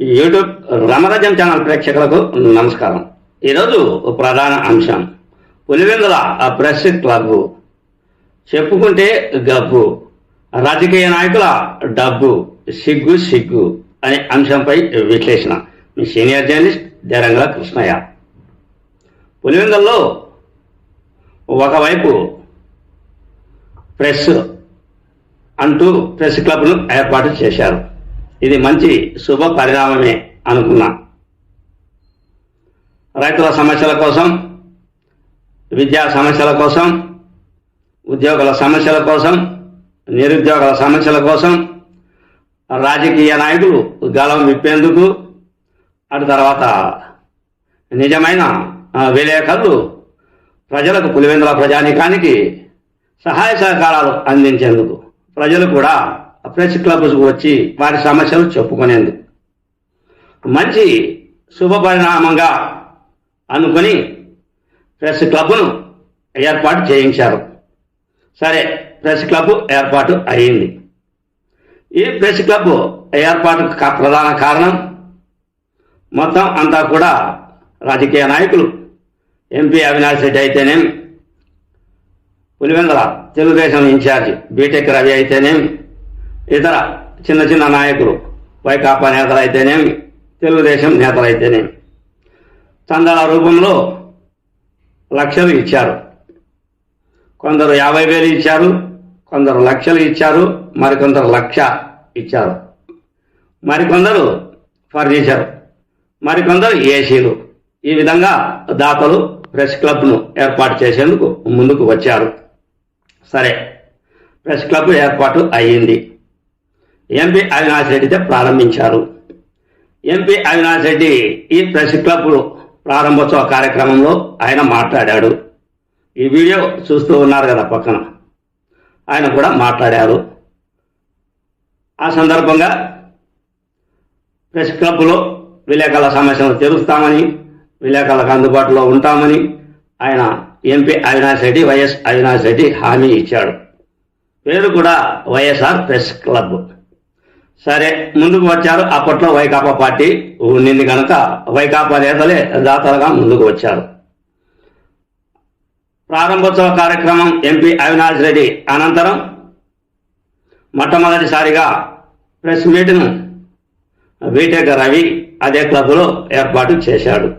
YouTube Ramarajyam channel ప్రేక్షకులకు నమస్కారం. ఈరోజు ప్రధాన అంశం. Pulivendula press club. చెప్పుకుంటే గబ్బు. రాజకీయ నాయకుల డబ్బు. సిగ్గు సిగ్గు అనే అంశంపై విశ్లేషణ. మీ సీనియర్ జర్నలిస్ట్ దేరంగల కృష్ణయ్య. పులివెందుల్లో ఒకవైపు ప్రెస్ అంటూ ప్రెస్ క్లబ్ను ఏర్పాటు చేశారు. ఇది మంచి శుభ పరిణామమే అనుకున్నా. రైతుల సమస్యల కోసం విద్యా సమస్యల కోసం ఉద్యోగుల సమస్యల కోసం నిరుద్యోగుల సమస్యల కోసం రాజకీయ నాయకులు గలం విప్పేందుకు అటు తర్వాత నిజమైన విలేకరులు ప్రజలకు పులివెందుల ప్రజానికానికి సహాయ సహకారాలు అందించేందుకు ప్రజలు కూడా ప్రెస్ క్లబ్కు వచ్చి వారి సమస్యలు చెప్పుకునేందుకు. మంచి శుభ పరిణామంగా అనుకుని ప్రెస్ క్లబ్ను ఏర్పాటు చేయించారు. సరే ప్రెస్ క్లబ్ ఏర్పాటు అయింది. ఈ ప్రెస్ క్లబ్ ఏర్పాటు కా- ప్రధాన కారణం మొత్తం అంతా కూడా రాజకీయ నాయకులు. ఎంపీ అవినాష్ రెడ్డి అయితేనేమి Pulivendala Telugu Desam incharge B Tech Ravi అయితేనేమి ఇతర చిన్న చిన్న నాయకులు వైకాపా నేతలు అయితేనేమి తెలుగుదేశం నేతలు అయితేనేమి చందాల రూపంలో లక్షలు ఇచ్చారు. కొందరు యాభై వేలు ఇచ్చారు కొందరు లక్షలు ఇచ్చారు మరికొందరు లక్ష ఇచ్చారు. మరికొందరు ఫర్నిచర్ మరికొందరు ఏసీలు. ఈ విధంగా దాతలు ప్రెస్ క్లబ్ను ఏర్పాటు చేసేందుకు ముందుకు వచ్చారు. సరే ప్రెస్ క్లబ్ ఏర్పాటు అయ్యింది. ఎంపీ అవినాష్ రెడ్డితో ప్రారంభించారు. ఎంపీ అవినాష్ రెడ్డి ఈ ప్రెస్ క్లబ్ ప్రారంభోత్సవ కార్యక్రమంలో ఆయన మాట్లాడాడు. ఈ వీడియో చూస్తూ ఉన్నారు కదా పక్కన. ఆయన కూడా మాట్లాడారు. ఆ సందర్భంగా ప్రెస్ క్లబ్లో విలేకరుల సమస్యలను తెలుస్తామని విలేకరులకు అందుబాటులో ఉంటామని ఆయన ఎంపీ అవినాష్ రెడ్డి వైఎస్ అవినాష్ రెడ్డి హామీ ఇచ్చాడు. పేరు కూడా వైఎస్ఆర్ ప్రెస్ క్లబ్. సరే ముందుకు వచ్చారు. అప్పట్లో వైకాపా పార్టీ ఉండింది కనుక వైకాపా నేతలే దాతలుగా ముందుకు వచ్చారు. ప్రారంభోత్సవ కార్యక్రమం ఎంపీ అవినాష్ రెడ్డి అనంతరం మొట్టమొదటిసారిగా ప్రెస్ మీట్ను బీటెక్ రవి అదే క్లబ్లో ఏర్పాటు చేశాడు.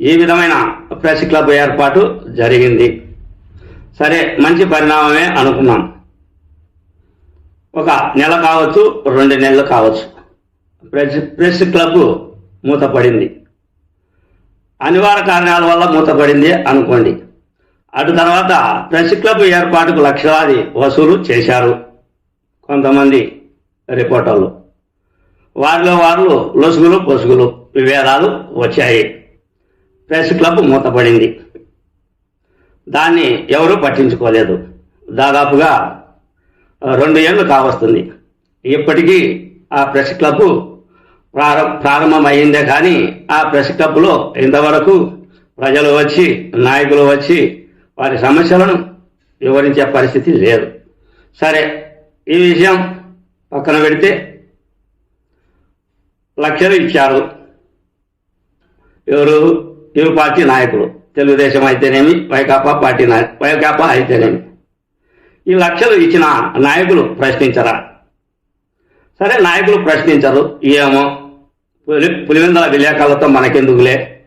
ఈ విధమైన ప్రెస్ క్లబ్ ఏర్పాటు జరిగింది. సరే మంచి పరిణామమే అనుకున్నాం. ఒక నెల కావచ్చు రెండు నెలలు కావచ్చు. ప్రెస్ ప్రెస్ క్లబ్ మూతపడింది. అనివార్య కారణాల వల్ల మూతపడింది అనుకోండి. అటు తర్వాత ప్రెస్ క్లబ్ ఏర్పాటుకు లక్షలాది వసూలు చేశారు కొంతమంది రిపోర్టర్లు. వారిలో వారు లొసుగులు పొసుగులు విభేదాలు వచ్చాయి. ప్రెస్ క్లబ్ మూతపడింది. దాన్ని ఎవరూ పట్టించుకోలేదు. దాదాపుగా రెండు ఏళ్ళు కావస్తుంది. ఇప్పటికీ ఆ ప్రెస్ క్లబ్ ప్రారంభమైందే ప్రారంభం కానీ ఆ ప్రెస్ క్లబ్లో ఇంతవరకు ప్రజలు వచ్చి నాయకులు వచ్చి వారి సమస్యలను వివరించే పరిస్థితి లేదు. సరే ఈ విషయం పక్కన పెడితే లక్షలు ఇచ్చారు. ఎవరు? ఇరు పార్టీ నాయకులు. తెలుగుదేశం అయితేనేమి వైకాపా పార్టీ నాయ వైకాపా అయితేనేమి. ఈ లక్షలు ఇచ్చిన నాయకులు ప్రశ్నించరా? సరే నాయకులు ప్రశ్నించరు. ఏమో? పులి పులివెందల విలేకరులతో మనకెందుకులే?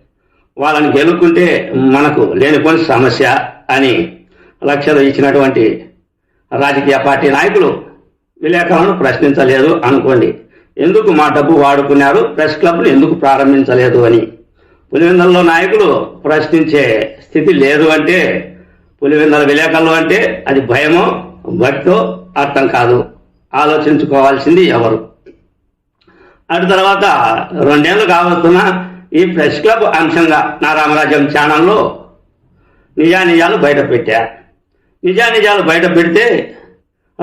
వాళ్ళని గెలుక్కుంటే మనకు లేనిపోని సమస్య అని లక్షలు ఇచ్చినటువంటి రాజకీయ పార్టీ నాయకులు విలేకరులను ప్రశ్నించలేదు అనుకోండి. ఎందుకు మా డబ్బు వాడుకున్నారు? ప్రెస్ క్లబ్ను ఎందుకు ప్రారంభించలేదు అని. పులివెందల్లో నాయకులు ప్రశ్నించే స్థితి లేదు అంటే పులివెందుల విలేకరులు అంటే అది భయమో భక్తో అర్థం కాదు. ఆలోచించుకోవాల్సింది ఎవరు? అటు తర్వాత రెండేళ్ళు కావస్తున్న ఈ ప్రెస్ క్లబ్ అంశంగా నా రామరాజ్యం ఛానల్లో నిజానిజాలు బయట పెట్టా. నిజానిజాలు బయట పెడితే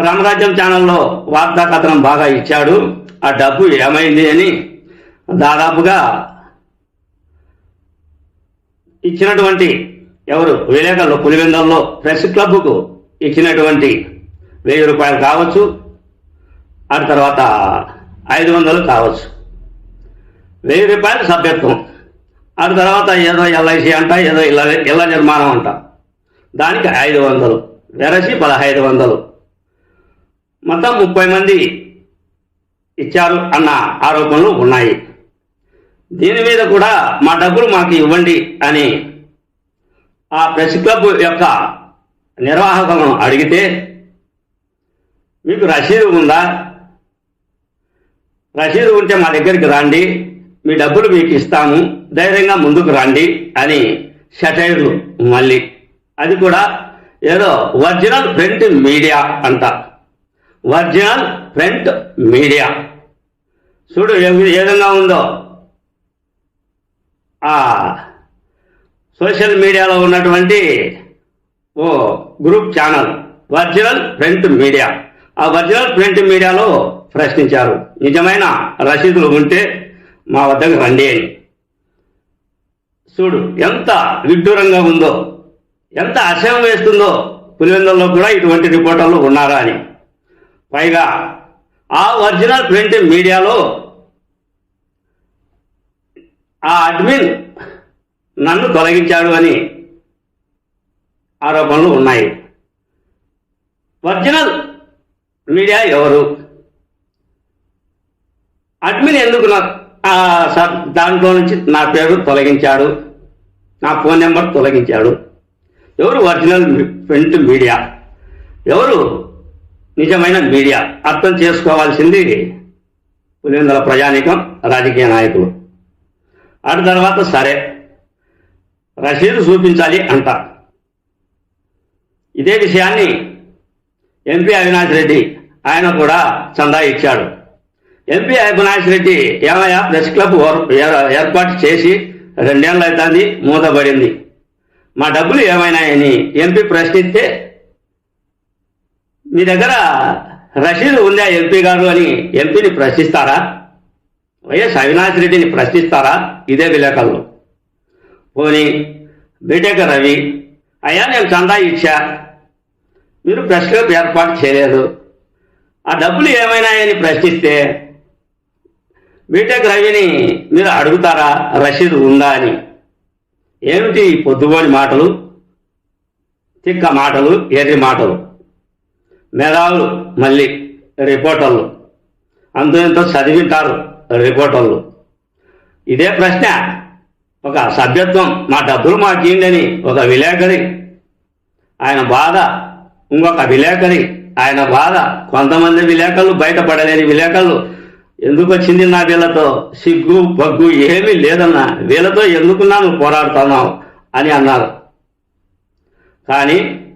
రామరాజ్యం ఛానల్లో వార్తా కథనం బాగా ఇచ్చాడు. ఆ డబ్బు ఏమైంది అని దాదాపుగా ఇచ్చినటువంటి ఎవరు? విలేకరులు పులివెందల్లో ప్రెస్ క్లబ్కు ఇచ్చినటువంటి వెయ్యి రూపాయలు కావచ్చు ఆ తర్వాత ఐదు వందలు కావచ్చు. వెయ్యి రూపాయలు సభ్యత్వం. ఆ తర్వాత ఏదో ఎల్ఐసి అంట ఏదో ఇళ్ళ ఇళ్ళ నిర్మాణం అంట. దానికి ఐదు వందలు. వెరసి పదహైదు వందలు. మొత్తం ముప్పై మంది ఇచ్చారు అన్న ఆరోపణలు ఉన్నాయి. దీని మీద కూడా మా డబ్బులు మాకు ఇవ్వండి అని ఆ ప్రెస్ క్లబ్ యొక్క నిర్వాహకులను అడిగితే మీకు రసీదు ఉందా? రసీదు ఉంటే మా దగ్గరికి రండి. మీ డబ్బులు మీకు ఇస్తాము. ధైర్యంగా ముందుకు రండి అని షటైర్లు మళ్ళీ. అది కూడా ఏదో ఒరిజినల్ ప్రింట్ మీడియా అంట. Original print media. చూడు ఏ ఏ విధంగా ఉందో. ఆ సోషల్ మీడియాలో ఉన్నటువంటి ఓ group channel original print media. ఆ ఒరిజినల్ ప్రింట్ మీడియాలో ప్రశ్నించారు. నిజమైన రసీదులు ఉంటే మా వద్దకు రండి అని. చూడు ఎంత విడ్డూరంగా ఉందో ఎంత అసహ్యం వేస్తుందో పులివెందుల్లో కూడా ఇటువంటి రిపోర్టర్లు ఉన్నారా అని. పైగా ఆ ఒరిజినల్ ప్రింట్ మీడియాలో ఆ అడ్మిన్ నన్ను తొలగించాడు అని ఆరోపణలు ఉన్నాయి. ఒరిజినల్ మీడియా ఎవరు? అడ్మిన్ ఎందుకు నా సార్ దాంట్లో నుంచి నా పేరు తొలగించాడు. నా ఫోన్ నెంబర్ తొలగించాడు. ఎవరు ఒరిజినల్ ప్రింట్ మీడియా? ఎవరు నిజమైన మీడియా? అర్థం చేసుకోవాల్సింది పులివెందుల ప్రజానీకం రాజకీయ నాయకులు. అటు తర్వాత సరే. రసీదు చూపించాలి అంట ఇదే విషయాన్ని ఎంపీ అవినాష్ రెడ్డి ఆయన కూడా చందా ఇచ్చాడు. ఎంపీ అవినాష్ రెడ్డి ఏమయ్యా ప్రెస్ క్లబ్ ఏ- ఏర్పాటు చేసి రెండేళ్ళు అవుతుంది మూతబడింది. మా డబ్బులు ఏమైనాయని ఎంపీ ప్రశ్నిస్తే మీ దగ్గర రసీదు ఉందా ఎంపీ గారు? అని ఎంపీని ప్రశ్నిస్తారా? వైఎస్ అవినాష్ రెడ్డిని ప్రశ్నిస్తారా? ఇదే విలేకరులు. పోనీ బీటెక్ రవి అయ్యా నేను చందా ఇచ్చా. మీరు ప్రెస్ క్లబ్ ఏర్పాటు చేయలేదు. ఆ డబ్బులు ఏమైనాయని ప్రశ్నిస్తే బీటెక్ రవిని మీరు అడుగుతారా? రసీదు ఉందా అని. ఏమిటి ఈ పొద్దుగోని మాటలు? తిక్క మాటలు ఎర్రి మాటలు. మేధావులు మళ్ళీ రిపోర్టర్లు. అంతో ఎంతో చదివింటారు రిపోర్టర్లు. ఇదే ప్రశ్న. ఒక సభ్యత్వం మా డబ్బులు మాకు ఒక విలేకరి. ఆయన బాధ ఇంకొక విలేకరి. ఆయన బాధ కొంతమంది విలేకరులు బయటపడలేని విలేకరులు. ఎందుకు వచ్చింది నా వీళ్ళతో? సిగ్గు బగ్గు ఏమీ లేదన్నా. వీళ్ళతో ఎందుకున్నా నువ్వు పోరాడుతున్నావు? అని అన్నారు. కానీ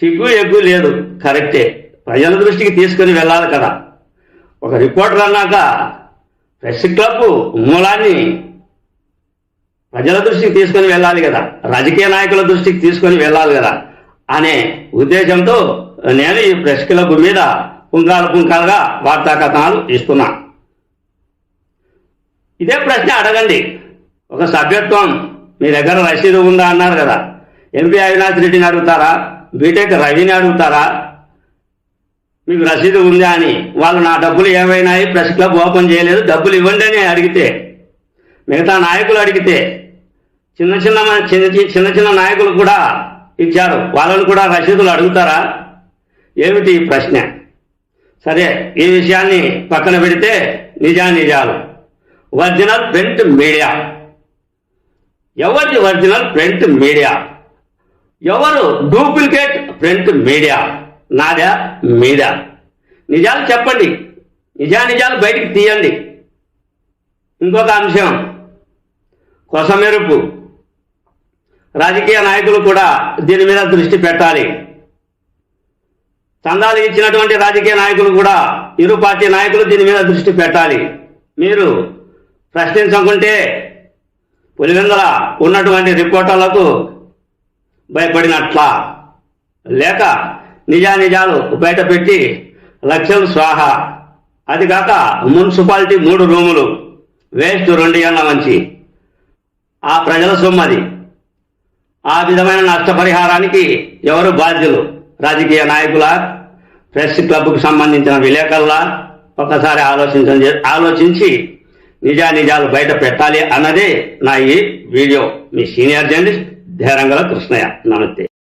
సిగ్గు ఎగ్గు లేదు. కరెక్టే. ప్రజల దృష్టికి తీసుకుని వెళ్ళాలి కదా. ఒక రిపోర్టర్ అన్నాక ప్రెస్ క్లబ్ మూలాన్ని ప్రజల దృష్టికి తీసుకొని వెళ్ళాలి కదా. రాజకీయ నాయకుల దృష్టికి తీసుకొని వెళ్ళాలి కదా. అనే ఉద్దేశంతో నేను ఈ ప్రెస్ క్లబ్ మీద పుంకాలు పుంకాలుగా వార్తా కథనాలు ఇస్తున్నా. ఇదే ప్రశ్న అడగండి. ఒక సభ్యత్వం మీ దగ్గర రసీదు ఉందా అన్నారు కదా. ఎంపీ అవినాష్ రెడ్డిని అడుగుతారా? బీటెక్ రవిని అడుగుతారా? మీకు రసీదు ఉందా అని. వాళ్ళు నా డబ్బులు ఏమైనాయి? ప్రెస్ క్లబ్ ఓపెన్ చేయలేదు. డబ్బులు ఇవ్వండి అని అడిగితే మిగతా నాయకులు అడిగితే చిన్న చిన్న చిన్న చిన్న చిన్న నాయకులు కూడా ఇచ్చారు. వాళ్ళని కూడా రసీదులు అడుగుతారా? ఏమిటి ప్రశ్న? సరే ఈ విషయాన్ని పక్కన పెడితే నిజానిజాలు. Original print media. ఎవరిది ఒరిజినల్ ప్రింట్ మీడియా? ఎవరు డూప్లికేట్ ప్రింట్ మీడియా? నాదా మీదా? నిజాలు చెప్పండి. నిజానిజాలు బయటికి తీయండి. ఇంకొక అంశం. కొసమెరుపు. రాజకీయ నాయకులు కూడా దీని మీద దృష్టి పెట్టాలి. చందాలు ఇచ్చినటువంటి రాజకీయ నాయకులు కూడా ఇరు పార్టీ నాయకులు దీని మీద దృష్టి పెట్టాలి. మీరు ప్రశ్నించకుంటే పులివెందల ఉన్నటువంటి రిపోర్టర్లకు భయపడినట్లా. లేక నిజానిజాలు బయటపెట్టి లక్ష్యం స్వాహ. అది కాక మున్సిపాలిటీ మూడు రూములు వేస్ట్ రెండు ఏళ్ళ మంచి. ఆ ప్రజల సొమ్మది ఆ విధమైన నష్టపరిహారానికి ఎవరు బాధ్యులు? రాజకీయ నాయకుల? ప్రెస్ క్లబ్కు సంబంధించిన విలేకరుల? ఒకసారి ఆలోచించ ఆలోచించి నిజా నిజాలు బయట పెట్టాలి అన్నదే నా ఈ వీడియో. మీ సీనియర్ జర్నలిస్ట్ ధైరంగల కృష్ణయ్య. నమస్తే.